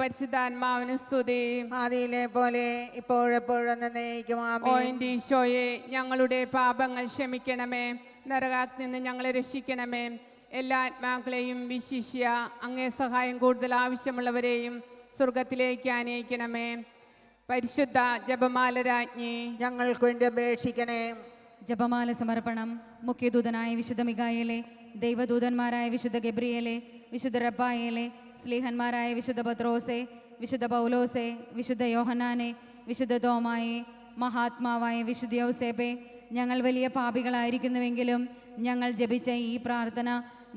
പരിശുദ്ധാത്മാവിനും സ്തുതി ആദിയിലെ പോലെ ഇപ്പോഴെപ്പോഴും നയിക്കും ഈശോയെ ഞങ്ങളുടെ പാപങ്ങൾ ക്ഷമിക്കണമേ. നരകാത്തിൽ നിന്ന് ഞങ്ങളെ രക്ഷിക്കണമേ. എല്ലാ ആത്മാക്കളെയും വിശിഷ്യ അങ്ങേ സഹായം കൂടുതൽ ആവശ്യമുള്ളവരെയും സ്വർഗത്തിലേക്ക് ആനയിക്കണമേ. പരിശുദ്ധ ജപമാല രാജ്ഞി. ഞങ്ങൾക്ക് വേണ്ടി അപേക്ഷിക്കണേ. ജപമാല സമർപ്പണം മുഖ്യദൂതനായ വിശുദ്ധ മികായേലെ ദൈവദൂതന്മാരായ വിശുദ്ധ ഗബ്രിയേലെ വിശുദ്ധ റബ്ബായേലെ സ്ലീഹന്മാരായ വിശുദ്ധ പത്രോസെ വിശുദ്ധ പൗലോസെ വിശുദ്ധ യോഹനാനെ വിശുദ്ധ തോമായെ മഹാത്മാവായ വിശുദ്ധ യൗസേബെ ഞങ്ങൾ വലിയ പാപികളായിരിക്കുന്നുവെങ്കിലും ഞങ്ങൾ ജപിച്ച ഈ പ്രാർത്ഥന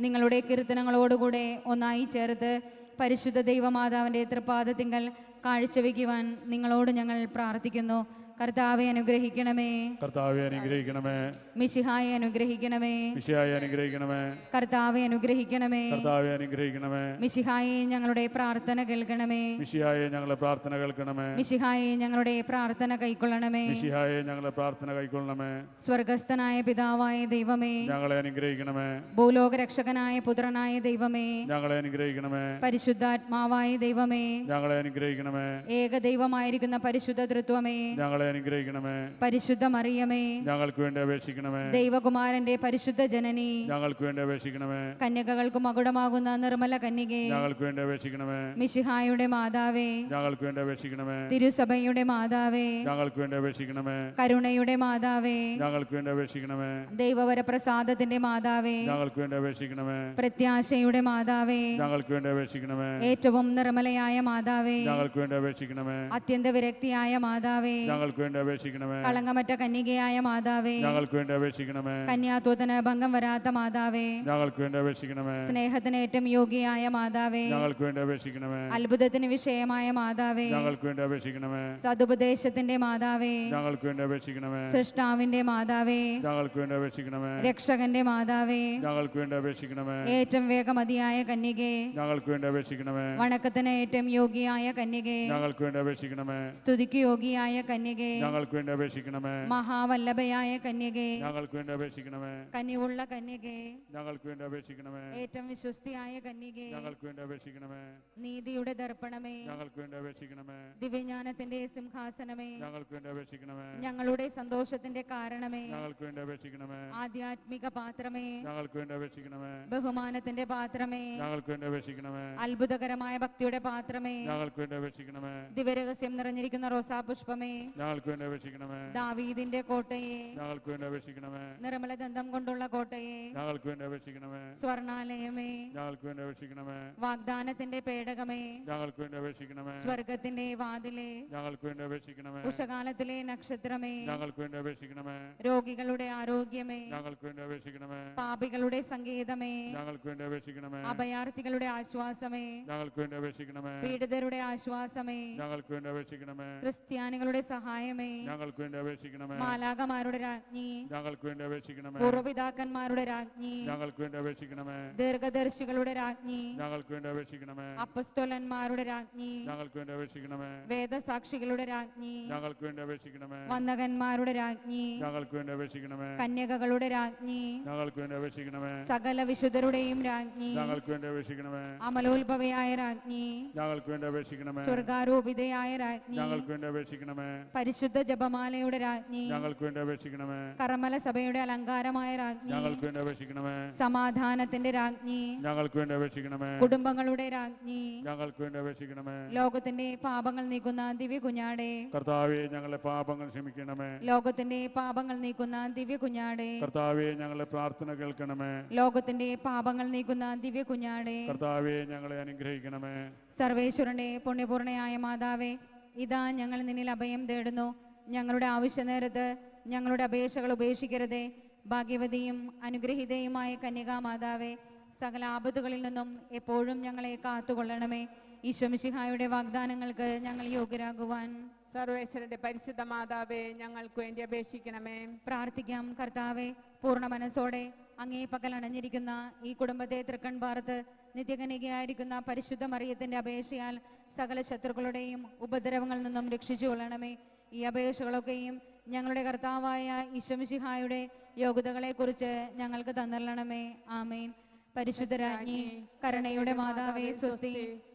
നിങ്ങളുടെ കീർത്തനങ്ങളോടുകൂടെ ഒന്നായി ചേർത്ത് പരിശുദ്ധ ദൈവമാതാവിന്റെ തൃപ്പാദത്തിങ്കൽ കാഴ്ചവെക്കുവാൻ നിങ്ങളോട് ഞങ്ങൾ പ്രാർത്ഥിക്കുന്നു. കർത്താവെ അനുഗ്രഹിക്കണമേ. കർത്താവെ അനുഗ്രഹിക്കണമേ. മിശിഹായെ അനുഗ്രഹിക്കണമേ. മിശിഹായെ അനുഗ്രഹിക്കണമേ. കർത്താവെ അനുഗ്രഹിക്കണമേ. കർത്താവെ അനുഗ്രഹിക്കണമേ. മിശിഹായെ ഞങ്ങളുടെ പ്രാർത്ഥന കേൾക്കണമേ. മിശിഹായെ ഞങ്ങളുടെ പ്രാർത്ഥന കേൾക്കണമേ. മിശിഹായെ ഞങ്ങളുടെ പ്രാർത്ഥന കൈക്കൊള്ളണമേ. മിശിഹായെ ഞങ്ങളുടെ പ്രാർത്ഥന കൈക്കൊള്ളണമേ. സ്വർഗസ്ഥനായ പിതാവായ ദൈവമേ. ഞങ്ങളെ അനുഗ്രഹിക്കണമേ. ഭൂലോക രക്ഷകനായ പുത്രനായ ദൈവമേ. ഞങ്ങളെ അനുഗ്രഹിക്കണമേ. പരിശുദ്ധാത്മാവായ ദൈവമേ. ഞങ്ങളെ അനുഗ്രഹിക്കണമേ. ഏക ദൈവമായിരിക്കുന്ന പരിശുദ്ധ തൃത്വമേ ഞങ്ങളെ അനുഗ്രഹിക്കണമേ. പരിശുദ്ധ മറിയമേ ഞങ്ങൾക്ക് വേണ്ടി അപേക്ഷിക്കണമേ. ദൈവകുമാരന്റെ പരിശുദ്ധ ജനനി ഞങ്ങൾക്ക് വേണ്ടി അപേക്ഷിക്കണമേ. കന്യകകൾക്ക് മകുടമാകുന്ന നിർമ്മല കന്യകെ. ഞങ്ങൾക്ക് വേണ്ടി അപേക്ഷിക്കണമേ. മിശിഹായുടെ മാതാവേ. ഞങ്ങൾക്ക് വേണ്ടി അപേക്ഷിക്കണമേ. തിരുസഭയുടെ മാതാവേ. ഞങ്ങൾക്ക് വേണ്ടി അപേക്ഷിക്കണമേ. കരുണയുടെ മാതാവേ. ഞങ്ങൾക്ക് വേണ്ടി അപേക്ഷിക്കണമേ. ദൈവവരപ്രസാദത്തിന്റെ മാതാവേ. ഞങ്ങൾക്ക് വേണ്ടി അപേക്ഷിക്കണമേ. പ്രത്യാശയുടെ മാതാവേ. ഞങ്ങൾക്ക് വേണ്ടി അപേക്ഷിക്കണമേ. ഏറ്റവും നിർമ്മലയായ മാതാവേ. ഞങ്ങൾക്ക് വേണ്ടി അപേക്ഷിക്കണമേ. അത്യന്ത വിരക്തിയായ മാതാവേ. ഞങ്ങൾക്ക് വേണ്ടി അപേക്ഷിക്കണമേ കളങ്കമറ്റ കന്യകയായ മാതാവേ ഞങ്ങൾക്ക് വേണ്ടി അപേക്ഷിക്കണമേ കന്യാത്വത്തിന് ഭംഗം വരാത്ത മാതാവേ ഞങ്ങൾക്ക് വേണ്ടി അപേക്ഷിക്കണമേ സ്നേഹത്തിന് ഏറ്റവും യോഗ്യയായ മാതാവേ ഞങ്ങൾക്ക് വേണ്ടി അപേക്ഷിക്കണമേ അത്ഭുതത്തിന് വിഷയമായ മാതാവേ ഞങ്ങൾക്ക് വേണ്ടി അപേക്ഷിക്കണമേ സതുപദേശത്തിന്റെ മാതാവേ ഞങ്ങൾക്ക് വേണ്ടി അപേക്ഷിക്കണമേ സൃഷ്ടാവിന്റെ മാതാവേ ഞങ്ങൾക്ക് വേണ്ടി അപേക്ഷിക്കണമേ രക്ഷകന്റെ മാതാവേ ഞങ്ങൾക്ക് വേണ്ടി അപേക്ഷിക്കണമേ ഏറ്റവും വേഗമതിയായ കന്യകേ ഞങ്ങൾക്ക് വേണ്ടി അപേക്ഷിക്കണമേ വണക്കത്തിന് ഏറ്റവും യോഗ്യയായ കന്യകേ ഞങ്ങൾക്ക് വേണ്ടി അപേക്ഷിക്കണമേ സ്തുതിക്ക് യോഗിയായ കന്യകെ ഞങ്ങൾക്ക് വേണ്ടി അപേക്ഷിക്കണമേ മഹാവല്ലഭയായ കന്യകേ ഞങ്ങൾക്ക് വേണ്ടി അപേക്ഷിക്കണമേ കനിയുള്ള കന്യകേ ഞങ്ങൾക്ക് വേണ്ടി അപേക്ഷിക്കണമേ ഏറ്റവും വിശ്വസ്തിയായ കന്യകേ ഞങ്ങൾക്ക് വേണ്ടി അപേക്ഷിക്കണമേ നീതിയുടെ ദർപ്പണമേ ഞങ്ങൾക്ക് വേണ്ടി അപേക്ഷിക്കണമേ ദിവ്യജ്ഞാനത്തിന്റെ സിംഹാസനമേ ഞങ്ങൾക്ക് വേണ്ടി അപേക്ഷിക്കണമേ ഞങ്ങളുടെ സന്തോഷത്തിന്റെ കാരണമേ ഞങ്ങൾക്ക് വേണ്ടി അപേക്ഷിക്കണമേ ആധ്യാത്മിക പാത്രമേ ഞങ്ങൾക്ക് വേണ്ടി അപേക്ഷിക്കണമേ ബഹുമാനത്തിന്റെ പാത്രമേ ഞങ്ങൾക്ക് വേണ്ടി അപേക്ഷിക്കണമേ അത്ഭുതകരമായ ഭക്തിയുടെ പാത്രമേ ഞങ്ങൾക്ക് വേണ്ടി അപേക്ഷിക്കണമേ ദിവരഹസ്യം നിറഞ്ഞിരിക്കുന്ന റോസാപുഷ്പമേ ഞങ്ങൾക്ക് വേണ്ടി അപേക്ഷിക്കണമേ ദാവീദിന്റെ കോട്ടയെ ഞങ്ങൾക്ക് വേണ്ടി അപേക്ഷിക്കണമേ നിർമ്മല ദന്തം കൊണ്ടുള്ള കോട്ടയെ ഞങ്ങൾക്ക് വേണ്ടി അപേക്ഷിക്കണമേ സ്വർണാലയമേ ഞങ്ങൾക്ക് വേണ്ടി അപേക്ഷിക്കണമേ വാഗ്ദാനത്തിന്റെ പേടകമേ ഞങ്ങൾക്ക് വേണ്ടി അപേക്ഷിക്കണമേ സ്വർഗത്തിന്റെ വാതിലെ ഞങ്ങൾക്ക് വേണ്ടി അപേക്ഷിക്കണമേ ഉഷകാലത്തിലെ നക്ഷത്രമേ ഞങ്ങൾക്ക് വേണ്ടി അപേക്ഷിക്കണമേ രോഗികളുടെ ആരോഗ്യമേ ഞങ്ങൾക്ക് വേണ്ടി അപേക്ഷിക്കണമേ പാപികളുടെ സംഗീതമേ ഞങ്ങൾക്ക് വേണ്ടി അപേക്ഷിക്കണമേ അഭയാർത്ഥികളുടെ ആശ്വാസമേ ഞങ്ങൾക്ക് വേണ്ടി അപേക്ഷിക്കണമേ പീഡിതരുടെ ആശ്വാസമേ ഞങ്ങൾക്ക് വേണ്ടി അപേക്ഷിക്കണമേ ക്രിസ്ത്യാനികളുടെ സഹായമേ ഞങ്ങൾക്ക് വേണ്ടി അപേക്ഷിക്കണമേ മാലാകമാരുടെ രാജ്ഞി ഞങ്ങൾക്ക് വേണ്ടി അപേക്ഷിക്കണമേ പൂർവപിതാക്കന്മാരുടെ രാജ്ഞി ഞങ്ങൾക്ക് വേണ്ടി അപേക്ഷിക്കണമേ ദീർഘദർശികളുടെ രാജ്ഞി ഞങ്ങൾക്ക് വേണ്ടി അപേക്ഷിക്കണമേ അപ്പസ്തോലന്മാരുടെ രാജ്ഞി ഞങ്ങൾക്ക് വേണ്ടി അപേക്ഷിക്കണമേ വേദസാക്ഷികളുടെ രാജ്ഞി ഞങ്ങൾക്ക് വേണ്ടി അപേക്ഷിക്കണമേ വന്ദകന്മാരുടെ രാജ്ഞി ഞങ്ങൾക്ക് വേണ്ടി അപേക്ഷിക്കണമേ കന്യകകളുടെ രാജ്ഞി ഞങ്ങൾക്ക് വേണ്ടി അപേക്ഷിക്കണമേ സകല വിശുദ്ധരുടെയും രാജ്ഞി ഞങ്ങൾക്ക് വേണ്ടി അപേക്ഷിക്കണമേ അമലോത്ഭവയായ രാജ്ഞി ഞങ്ങൾക്ക് വേണ്ടി അപേക്ഷിക്കണമേ സ്വർഗാരോപിതയായ രാജ്ഞി ഞങ്ങൾക്ക് വേണ്ടി അപേക്ഷിക്കണമേ പരിശുദ്ധ ജപമാലയുടെ രാജ്ഞി ഞങ്ങൾക്ക് വേണ്ടി അപേക്ഷിക്കണമേ. കർമ്മല സഭയുടെ അലങ്കാരമായ രാജ്ഞി ഞങ്ങൾക്ക് വേണ്ടി അപേക്ഷിക്കണമേ. സമാധാനത്തിന്റെ രാജ്ഞി ഞങ്ങൾക്ക് വേണ്ടി അപേക്ഷിക്കണമേ. കുടുംബങ്ങളുടെ രാജ്ഞി ഞങ്ങൾക്ക് വേണ്ടി അപേക്ഷിക്കണമേ. ലോകത്തിന്റെ പാപങ്ങൾ നീക്കുന്ന ദിവ്യ കുഞ്ഞാടെ കർത്താവെ ഞങ്ങളെ പാപങ്ങൾ ക്ഷമിക്കണമേ. ലോകത്തിന്റെ പാപങ്ങൾ നീക്കുന്ന ദിവ്യ കുഞ്ഞാടെ കർത്താവെ ഞങ്ങളെ പ്രാർത്ഥന കേൾക്കണമേ. ലോകത്തിന്റെ പാപങ്ങൾ നീക്കുന്ന ദിവ്യ കുഞ്ഞാടെ കർത്താവെ ഞങ്ങളെ അനുഗ്രഹിക്കണമേ. സർവേശ്വരന്റെ പുണ്യപൂർണയായ മാതാവേ ഇതാ ഞങ്ങൾ നിന്നിൽ അഭയം തേടുന്നു. ഞങ്ങളുടെ ആവശ്യ നേരത്ത് ഞങ്ങളുടെ അപേക്ഷകൾ ഉപേക്ഷിക്കരുതേ. ഭാഗ്യവതിയും അനുഗ്രഹീതയുമായ കന്യകാ മാതാവേ സകല ആപത്തുകളിൽ നിന്നും എപ്പോഴും ഞങ്ങളെ കാത്തുകൊള്ളണമേ. ഈശ്വമിശിഹായുടെ വാഗ്ദാനങ്ങൾക്ക് ഞങ്ങൾ യോഗ്യരാകുവാൻ സർവേശ്വരന്റെ പരിശുദ്ധ മാതാവേ ഞങ്ങൾക്ക് വേണ്ടി അപേക്ഷിക്കണമേ. പ്രാർത്ഥിക്കാം കർത്താവെ പൂർണ മനസ്സോടെ അങ്ങേ പകൽ അണഞ്ഞിരിക്കുന്ന ഈ കുടുംബത്തെ തൃക്കൺ പാർത്ത് നിത്യകനികയായിരിക്കുന്ന പരിശുദ്ധ മറിയത്തിന്റെ അപേക്ഷയാൽ സകല ശത്രുക്കളുടെയും ഉപദ്രവങ്ങളിൽ നിന്നും രക്ഷിച്ചു കൊള്ളണമേ. ഈ അപേക്ഷകളൊക്കെയും ഞങ്ങളുടെ കർത്താവായ ഇശംഷിഹായുടെ യോഗ്യതകളെക്കുറിച്ച് ഞങ്ങൾക്ക് തന്നിരണമേ ആമേൻ. പരിശുദ്ധരാജ്ഞി കരുണയുടെ മാതാവേ സ്വസ്തി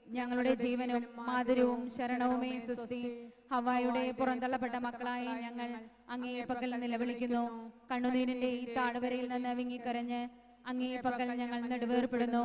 ഞങ്ങളുടെ ജീവനും മാധുര്യവും ശരണവുമേ സ്വസ്തി. ഹവായുടെ പുറന്തള്ളപ്പെട്ട മക്കളായി ഞങ്ങൾ അങ്ങേ പക്കൽ നിലവിളിക്കുന്നു. കണ്ണുനീരിന്റെ ഈ താഴ്വരയിൽ നിന്ന് വിങ്ങിക്കരഞ്ഞ് അങ്ങേ പക്കൽ ഞങ്ങൾ നെടുവേർപ്പെടുന്നു.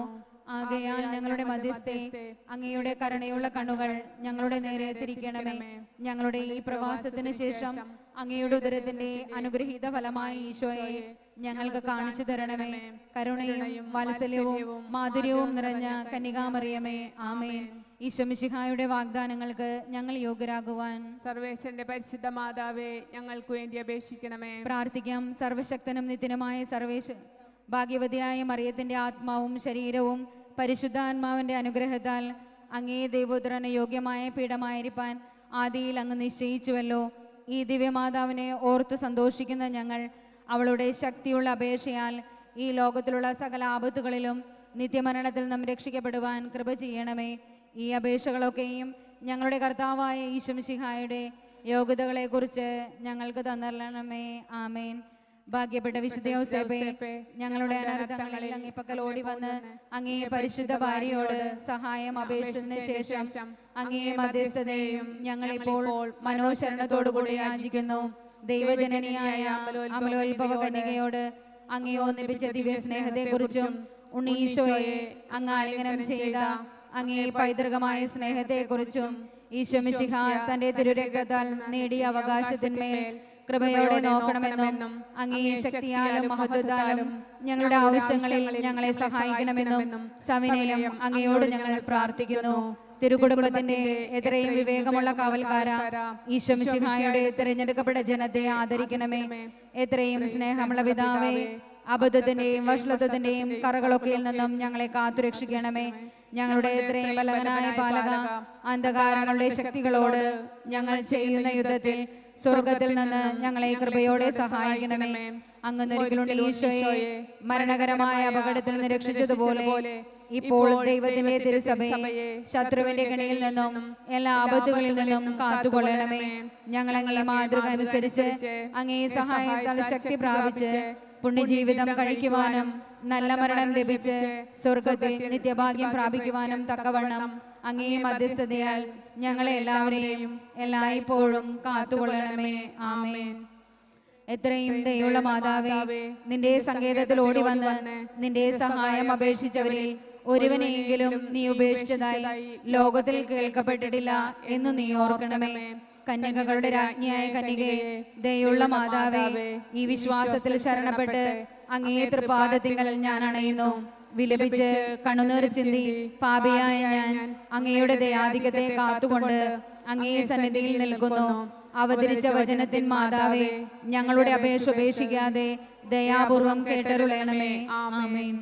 ആകയാൽ ഞങ്ങളുടെ മധ്യസ്ഥെ അങ്ങയുടെ കരുണയുള്ള കണ്ണുകൾ ഞങ്ങളുടെ നേരെ തിരിക്കണമേ. ഞങ്ങളുടെ ഈ പ്രവാസത്തിന് ശേഷം അങ്ങയുടെ ഉദരത്തിന്റെ അനുഗ്രഹീത ഫലമായ ഈശോയെ ഞങ്ങൾക്ക് കാണിച്ചു തരണമേ. കരുണയും വാത്സല്യവും മാധുര്യവും നിറഞ്ഞ കന്യകാമറിയമേ. ആമേൻ. ഈശ്വമിശിഹായുടെ വാഗ്ദാനങ്ങൾക്ക് ഞങ്ങൾ യോഗ്യരാകുവാൻ സർവേശ്വരന്റെ പരിശുദ്ധ മാതാവേ ഞങ്ങൾക്ക് വേണ്ടി അപേക്ഷിക്കണമേ. പ്രാർത്ഥിക്കാം. സർവശക്തനും നിത്യനുമായ സർവേശ ഭാഗ്യവതിയായ മറിയത്തിന്റെ ആത്മാവും ശരീരവും പരിശുദ്ധാത്മാവിന്റെ അനുഗ്രഹത്താൽ അങ്ങേ ദൈവോദ്രന് യോഗ്യമായ പീഠമായിരിക്കാൻ ആദിയിൽ അങ്ങ് നിശ്ചയിച്ചുവല്ലോ. ഈ ദിവ്യമാതാവിനെ ഓർത്ത് സന്തോഷിക്കുന്ന ഞങ്ങൾ അവളുടെ ശക്തിയുള്ള അപേക്ഷയാൽ ഈ ലോകത്തിലുള്ള സകല ആപത്തുകളിലും നിത്യമരണത്തിൽ നാം രക്ഷിക്കപ്പെടുവാൻ കൃപ ചെയ്യണമേ. ഈ അപേക്ഷകളൊക്കെയും ഞങ്ങളുടെ കർത്താവായ ഈശംശിഹായുടെ യോഗ്യതകളെക്കുറിച്ച് ഞങ്ങൾക്ക് തന്നരണമേ. ആമേൻ. ഭാഗ്യപ്പെട്ട വിശുദ്ധ യോസേപ്പേ ഞങ്ങളുടെ അനർത്ഥങ്ങളിൽ അങ്ങേ പക്കൽ ഓടി വന്ന് അങ്ങേ പരിശുദ്ധ ഭാര്യയോട് സഹായം അപേക്ഷിച്ചതിന് ശേഷം അങ്ങേ മധ്യസ്ഥതയും ഞങ്ങളിപ്പോൾ മനോശരണത്തോടുകൂടി യാചിക്കുന്നു. ദൈവജനനിയായ അമലോത്ഭവ കന്യകയോട് അങ്ങേ ഒന്നിപ്പിച്ച ദിവ്യ സ്നേഹത്തെക്കുറിച്ചും ഉണ്ണീശോയെ അങ്ങ് ആലിംഗനം ചെയ്ത അങ്ങേ പൈതൃകമായ സ്നേഹത്തെക്കുറിച്ചും ഈശോമിശിഹ തന്റെ തിരുരക്തത്താൽ നേടിയ അവകാശത്തിന്മേൽ കൃപയോടെ നോക്കണമെന്നും അങ്ങേ ശക്തിയാലും മഹത്വത്താലും ഞങ്ങളുടെ ആവശ്യങ്ങളിൽ ഞങ്ങളെ സഹായിക്കണമെന്നും സവിനയം അങ്ങയോട് ഞങ്ങൾ പ്രാർത്ഥിക്കുന്നു. തിരുകുടുംബത്തിന്റെ എത്രയും വിവേകമുള്ള കാവൽക്കാര. ഈശ്വമിശിഹായുടെ തിരഞ്ഞെടുക്കപ്പെട്ട ജനത്തെ ആദരിക്കണമേ. എത്രയും സ്നേഹമുള്ള പിതാവേ അബദ്ധത്തിന്റെയും വഷളത്വത്തിന്റെയും കറകളൊക്കെയിൽ നിന്നും ഞങ്ങളെ കാത്തുരക്ഷിക്കണമേ. ഞങ്ങളുടെ എത്രയും ബലവനായ പാലക അന്ധകാരങ്ങളുടെ ശക്തികളോട് ഞങ്ങൾ ചെയ്യുന്ന യുദ്ധത്തിൽ സ്വർഗത്തിൽ നിന്ന് ഞങ്ങളെ കൃപയോടെ സഹായിക്കണമേ. അങ്ങ് ഈശോയെ. മരണകരമായ അപകടത്തിൽ നിന്ന് രക്ഷിച്ചതുപോലെ ഇപ്പോൾ ദൈവത്തിന്റെ തിരുസഭയെ ശത്രുവിന്റെ കണിയിൽ നിന്നും എല്ലാ ആപത്തുകളിൽ നിന്നും കാത്തുകൊള്ളണമേ. ഞങ്ങൾ അങ്ങേ മാതൃക അനുസരിച്ച് അങ്ങേ സഹായത്താൽ ശക്തി പ്രാപിച്ച് പുണ്യജീവിതം കഴിക്കുവാനും നല്ല മരണം ലഭിച്ച് സ്വർഗത്തിൽ നിത്യഭാഗ്യം പ്രാപിക്കുവാനും തക്കവണ്ണം അങ്ങേ മധ്യസ്ഥതയാൽ ഞങ്ങളെ എല്ലാവരെയും എല്ലായ്പ്പോഴും കാത്തുകൊള്ളണമേ. ആമേൻ. എത്രയും ദയുള്ള മാതാവേ നിന്റെ സങ്കേതത്തിൽ ഓടി വന്ന് നിന്റെ സഹായം അപേക്ഷിച്ചവരിൽ ഒരുവനെയെങ്കിലും നീ ഉപേക്ഷിച്ചതായി ലോകത്തിൽ കേൾക്കപ്പെട്ടിട്ടില്ല എന്ന് നീ ഓർക്കണമേ. കന്യകകളുടെ രാജ്ഞിയായ കന്യകയെ ദയുള്ള മാതാവേ ഈ വിശ്വാസത്തിൽ ശരണപ്പെട്ട് അങ്ങേ തൃപാദത്തിങ്കൽ ഞാൻ അണയുന്നു. വിലപിച്ച് കണ്ണുനീർ ചിന്തി പാപിയായ ഞാൻ അങ്ങയുടെ ദയാധികത്തെ കാത്തുകൊണ്ട് അങ്ങേ സന്നിധിയിൽ നിൽക്കുന്നു. അവതരിച്ച വചനത്തിൻ മാതാവേ ഞങ്ങളുടെ അപേക്ഷ ഉപേക്ഷിക്കാതെ ദയാപൂർവം കേട്ടരുളേണമേ. ആമേൻ.